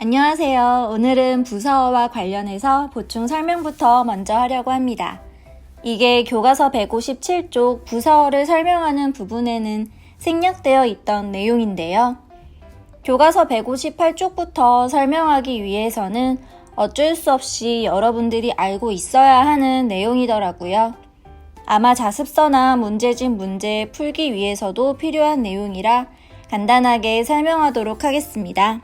안녕하세요. 오늘은 부서와 관련해서 보충 설명부터 먼저 하려고 합니다. 이게 교과서 157쪽 부서를 설명하는 부분에는 생략되어 있던 내용인데요. 교과서 158쪽부터 설명하기 위해서는 어쩔 수 없이 여러분들이 알고 있어야 하는 내용이더라고요. 아마 자습서나 문제집 문제 풀기 위해서도 필요한 내용이라 간단하게 설명하도록 하겠습니다.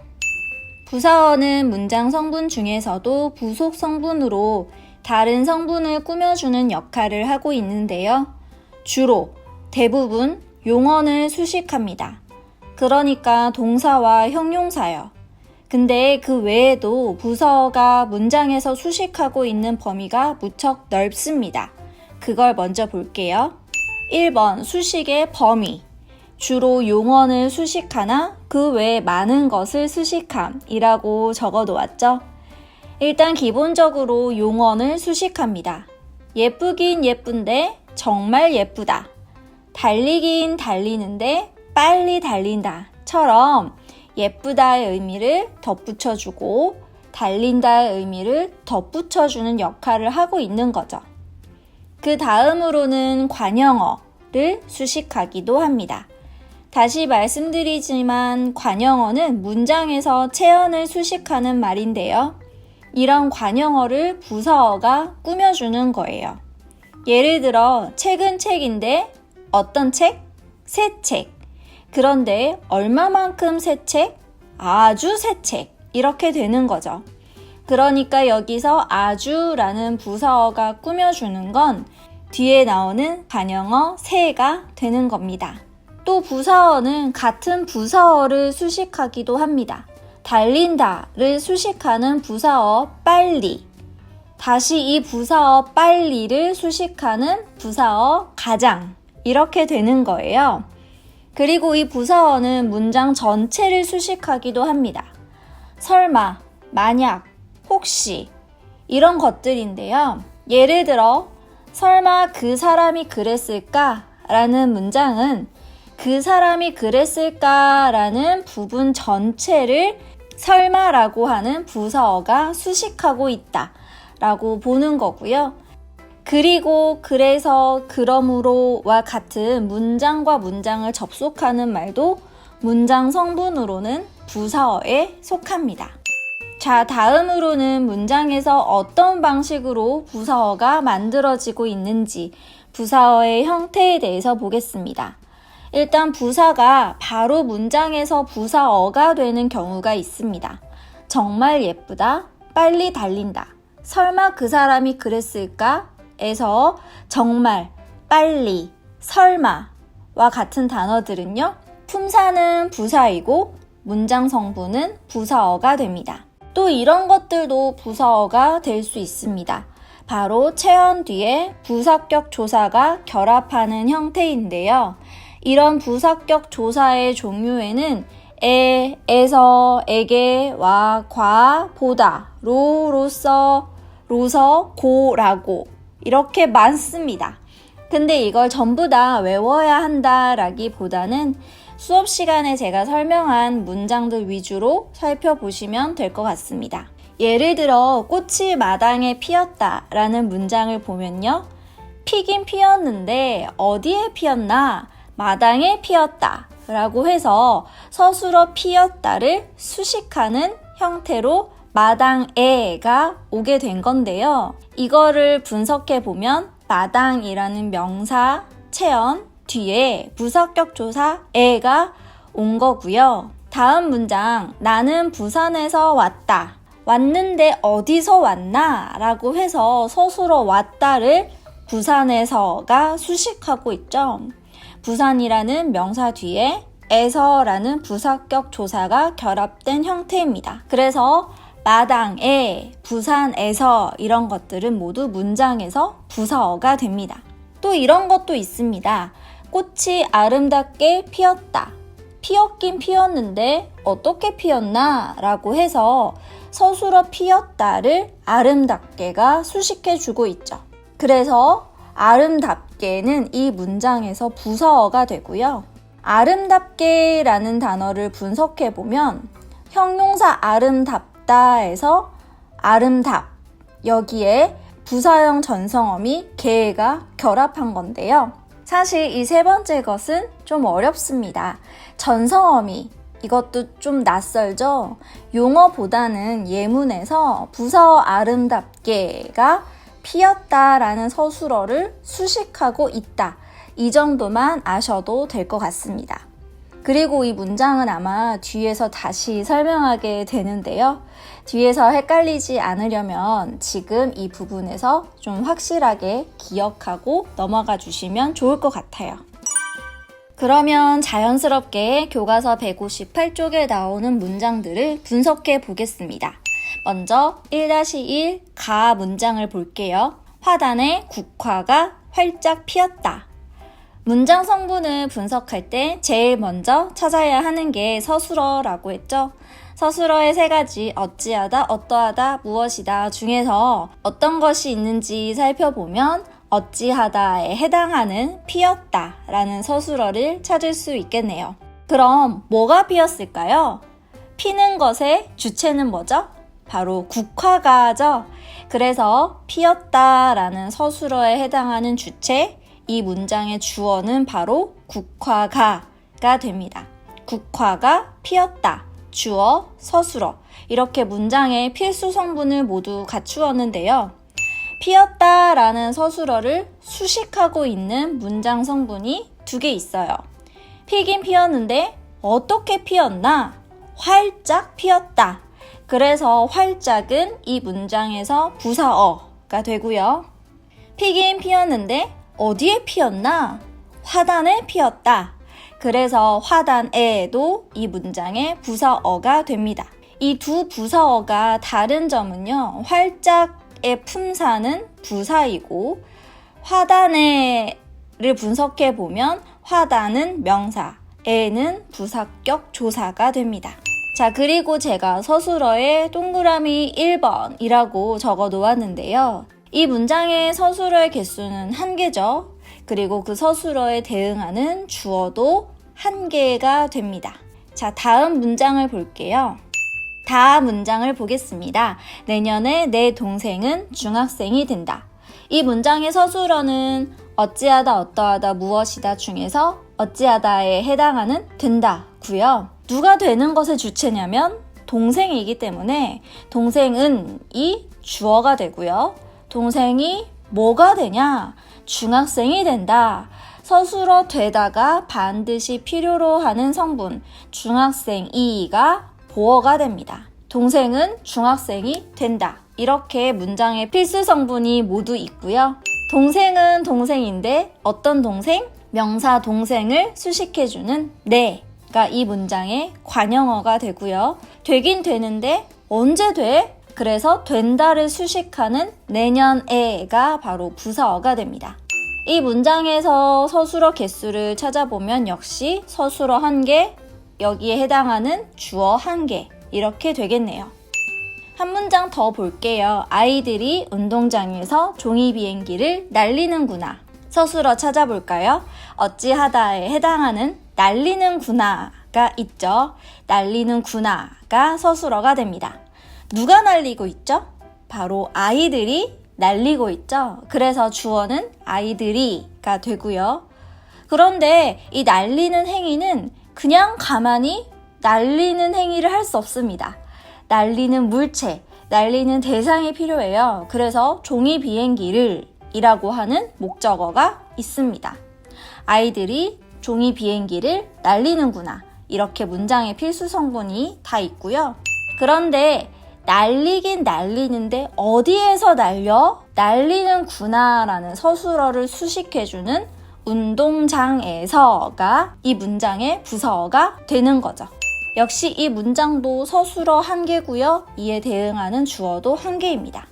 부사어는 문장 성분 중에서도 부속 성분으로 다른 성분을 꾸며주는 역할을 하고 있는데요. 주로 대부분 용언을 수식합니다. 그러니까 동사와 형용사요. 근데 그 외에도 부사어가 문장에서 수식하고 있는 범위가 무척 넓습니다. 그걸 먼저 볼게요. 1번 수식의 범위. 주로 용언을 수식하나 그 외에 많은 것을 수식함이라고 적어 놓았죠. 일단 기본적으로 용언을 수식합니다. 예쁘긴 예쁜데 정말 예쁘다. 달리긴 달리는데 빨리 달린다. 처럼 예쁘다의 의미를 덧붙여주고 달린다의 의미를 덧붙여주는 역할을 하고 있는 거죠. 그 다음으로는 관형어를 수식하기도 합니다. 다시 말씀드리지만 관형어는 문장에서 체언을 수식하는 말인데요. 이런 관형어를 부사어가 꾸며주는 거예요. 예를 들어 책은 책인데 어떤 책? 새 책. 그런데 얼마만큼 새 책? 아주 새 책. 이렇게 되는 거죠. 그러니까 여기서 아주라는 부사어가 꾸며주는 건 뒤에 나오는 관형어 새가 되는 겁니다. 또 부사어는 같은 부사어를 수식하기도 합니다. 달린다를 수식하는 부사어 빨리. 다시 이 부사어 빨리를 수식하는 부사어 가장. 이렇게 되는 거예요. 그리고 이 부사어는 문장 전체를 수식하기도 합니다. 설마, 만약, 혹시 이런 것들인데요. 예를 들어 설마 그 사람이 그랬을까? 라는 문장은 그 사람이 그랬을까라는 부분 전체를 설마라고 하는 부사어가 수식하고 있다. 라고 보는 거고요. 그리고 그래서 그러므로와 같은 문장과 문장을 접속하는 말도 문장 성분으로는 부사어에 속합니다. 자, 다음으로는 문장에서 어떤 방식으로 부사어가 만들어지고 있는지 부사어의 형태에 대해서 보겠습니다. 일단 부사가 바로 문장에서 부사어가 되는 경우가 있습니다. 정말 예쁘다, 빨리 달린다. 설마 그 사람이 그랬을까? 에서 정말, 빨리, 설마와 같은 단어들은요. 품사는 부사이고 문장 성분은 부사어가 됩니다. 또 이런 것들도 부사어가 될 수 있습니다. 바로 체언 뒤에 부사격 조사가 결합하는 형태인데요. 이런 부사격 조사의 종류에는 에, 에서, 에게, 와, 과, 보다, 로, 로서, 로서, 고 라고 이렇게 많습니다. 근데 이걸 전부 다 외워야 한다라기보다는 수업 시간에 제가 설명한 문장들 위주로 살펴보시면 될 것 같습니다. 예를 들어 꽃이 마당에 피었다 라는 문장을 보면요. 피긴 피었는데 어디에 피었나? 마당에 피었다 라고 해서 서술어 피었다를 수식하는 형태로 마당에가 오게 된 건데요. 이거를 분석해 보면 마당이라는 명사 체언 뒤에 부사격 조사 에가 온 거고요. 다음 문장 나는 부산에서 왔다. 왔는데 어디서 왔나? 라고 해서 서술어 왔다를 부산에서가 수식하고 있죠. 부산이라는 명사 뒤에 에서라는 부사격 조사가 결합된 형태입니다. 그래서 마당에, 부산에서 이런 것들은 모두 문장에서 부사어가 됩니다. 또 이런 것도 있습니다. 꽃이 아름답게 피었다. 피었긴 피었는데 어떻게 피었나? 라고 해서 서술어 피었다를 아름답게가 수식해 주고 있죠. 그래서 아름답 게는 이 문장에서 부사어가 되고요. 아름답게라는 단어를 분석해 보면 형용사 아름답다에서 아름답 여기에 부사형 전성어미 개가 결합한 건데요. 사실 이 세 번째 것은 좀 어렵습니다. 전성어미 이것도 좀 낯설죠? 용어보다는 예문에서 부사어 아름답게가 피었다라는 서술어를 수식하고 있다. 이 정도만 아셔도 될 것 같습니다. 그리고 이 문장은 아마 뒤에서 다시 설명하게 되는데요. 뒤에서 헷갈리지 않으려면 지금 이 부분에서 좀 확실하게 기억하고 넘어가 주시면 좋을 것 같아요. 그러면 자연스럽게 교과서 158쪽에 나오는 문장들을 분석해 보겠습니다. 먼저 1-1 가 문장을 볼게요. 화단의 국화가 활짝 피었다. 문장 성분을 분석할 때 제일 먼저 찾아야 하는 게 서술어라고 했죠. 서술어의 세 가지 어찌하다, 어떠하다, 무엇이다 중에서 어떤 것이 있는지 살펴보면 어찌하다에 해당하는 피었다 라는 서술어를 찾을 수 있겠네요. 그럼 뭐가 피었을까요? 피는 것의 주체는 뭐죠? 바로 국화가죠. 그래서 피었다 라는 서술어에 해당하는 주체, 이 문장의 주어는 바로 국화가가 됩니다. 국화가 피었다. 주어, 서술어. 이렇게 문장의 필수 성분을 모두 갖추었는데요. 피었다 라는 서술어를 수식하고 있는 문장 성분이 두 개 있어요. 피긴 피었는데 어떻게 피었나? 활짝 피었다. 그래서 활짝은 이 문장에서 부사어가 되고요. 피긴 피었는데 어디에 피었나? 화단에 피었다. 그래서 화단에도 이 문장의 부사어가 됩니다. 이 두 부사어가 다른 점은요. 활짝의 품사는 부사이고 화단에를 분석해 보면 화단은 명사, 에는 부사격 조사가 됩니다. 자, 그리고 제가 서술어에 동그라미 1번이라고 적어 놓았는데요. 이 문장의 서술어의 개수는 한 개죠. 그리고 그 서술어에 대응하는 주어도 한 개가 됩니다. 자, 다음 문장을 볼게요. 다음 문장을 보겠습니다. 내년에 내 동생은 중학생이 된다. 이 문장의 서술어는 어찌하다, 어떠하다, 무엇이다 중에서 어찌하다에 해당하는 된다고요. 누가 되는 것의 주체냐면 동생이기 때문에 동생은 이 주어가 되고요. 동생이 뭐가 되냐? 중학생이 된다. 서술어 되다가 반드시 필요로 하는 성분 중학생 이가 보어가 됩니다. 동생은 중학생이 된다. 이렇게 문장의 필수 성분이 모두 있고요. 동생은 동생인데 어떤 동생? 명사 동생을 수식해주는 내가 이 문장의 관형어가 되고요. 되긴 되는데 언제 돼? 그래서 된다를 수식하는 내년에가 바로 부사어가 됩니다. 이 문장에서 서술어 개수를 찾아보면 역시 서술어 한 개, 여기에 해당하는 주어 한 개, 이렇게 되겠네요. 한 문장 더 볼게요. 아이들이 운동장에서 종이 비행기를 날리는구나. 서술어 찾아볼까요? 어찌하다에 해당하는 날리는구나가 있죠. 날리는구나가 서술어가 됩니다. 누가 날리고 있죠? 바로 아이들이 날리고 있죠. 그래서 주어는 아이들이가 되고요. 그런데 이 날리는 행위는 그냥 가만히 날리는 행위를 할 수 없습니다. 날리는 물체, 날리는 대상이 필요해요. 그래서 종이 비행기를 이라고 하는 목적어가 있습니다. 아이들이 종이 비행기를 날리는구나. 이렇게 문장의 필수 성분이 다 있고요. 그런데 날리긴 날리는데 어디에서 날려? 날리는구나 라는 서술어를 수식해주는 운동장에서가 이 문장의 부서어가 되는 거죠. 역시 이 문장도 서술어 한 개고요. 이에 대응하는 주어도 한 개입니다.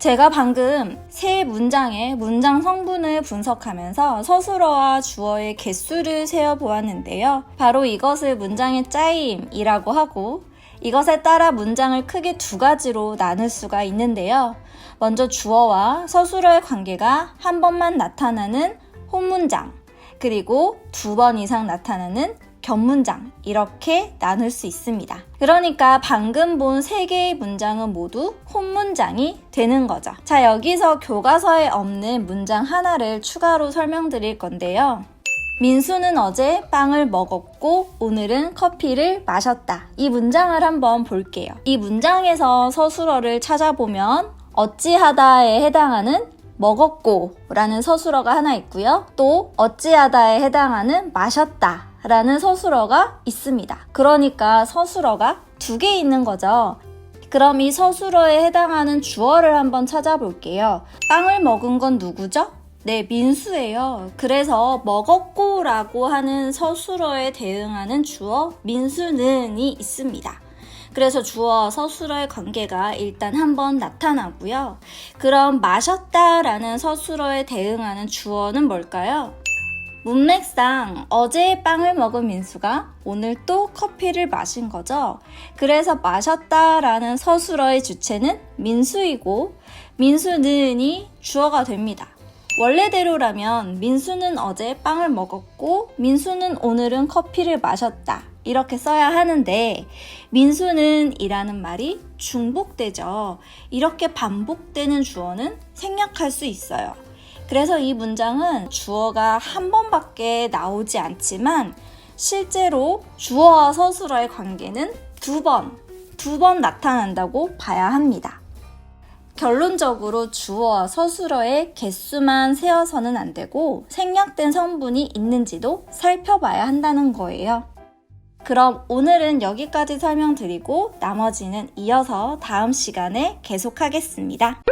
제가 방금 세 문장의 문장 성분을 분석하면서 서술어와 주어의 개수를 세어 보았는데요. 바로 이것을 문장의 짜임이라고 하고 이것에 따라 문장을 크게 두 가지로 나눌 수가 있는데요. 먼저 주어와 서술어의 관계가 한 번만 나타나는 혼문장, 그리고 두 번 이상 나타나는 변문장 이렇게 나눌 수 있습니다. 그러니까 방금 본 세 개의 문장은 모두 혼문장이 되는 거죠. 자, 여기서 교과서에 없는 문장 하나를 추가로 설명드릴 건데요. 민수는 어제 빵을 먹었고 오늘은 커피를 마셨다. 이 문장을 한번 볼게요. 이 문장에서 서술어를 찾아보면 어찌하다에 해당하는 먹었고 라는 서술어가 하나 있고요. 또 어찌하다에 해당하는 마셨다 라는 서술어가 있습니다. 그러니까 서술어가 두 개 있는 거죠. 그럼 이 서술어에 해당하는 주어를 한번 찾아볼게요. 빵을 먹은 건 누구죠? 네, 민수예요. 그래서 먹었고 라고 하는 서술어에 대응하는 주어 민수는이 있습니다. 그래서 주어와 서술어의 관계가 일단 한번 나타나고요. 그럼 마셨다 라는 서술어에 대응하는 주어는 뭘까요? 문맥상 어제 빵을 먹은 민수가 오늘 또 커피를 마신 거죠. 그래서 마셨다라는 서술어의 주체는 민수이고 민수는이 주어가 됩니다. 원래대로라면 민수는 어제 빵을 먹었고 민수는 오늘은 커피를 마셨다. 이렇게 써야 하는데 민수는 이라는 말이 중복되죠. 이렇게 반복되는 주어는 생략할 수 있어요. 그래서 이 문장은 주어가 한 번밖에 나오지 않지만 실제로 주어와 서술어의 관계는 두 번, 두 번 나타난다고 봐야 합니다. 결론적으로 주어와 서술어의 개수만 세어서는 안 되고 생략된 성분이 있는지도 살펴봐야 한다는 거예요. 그럼 오늘은 여기까지 설명드리고 나머지는 이어서 다음 시간에 계속하겠습니다.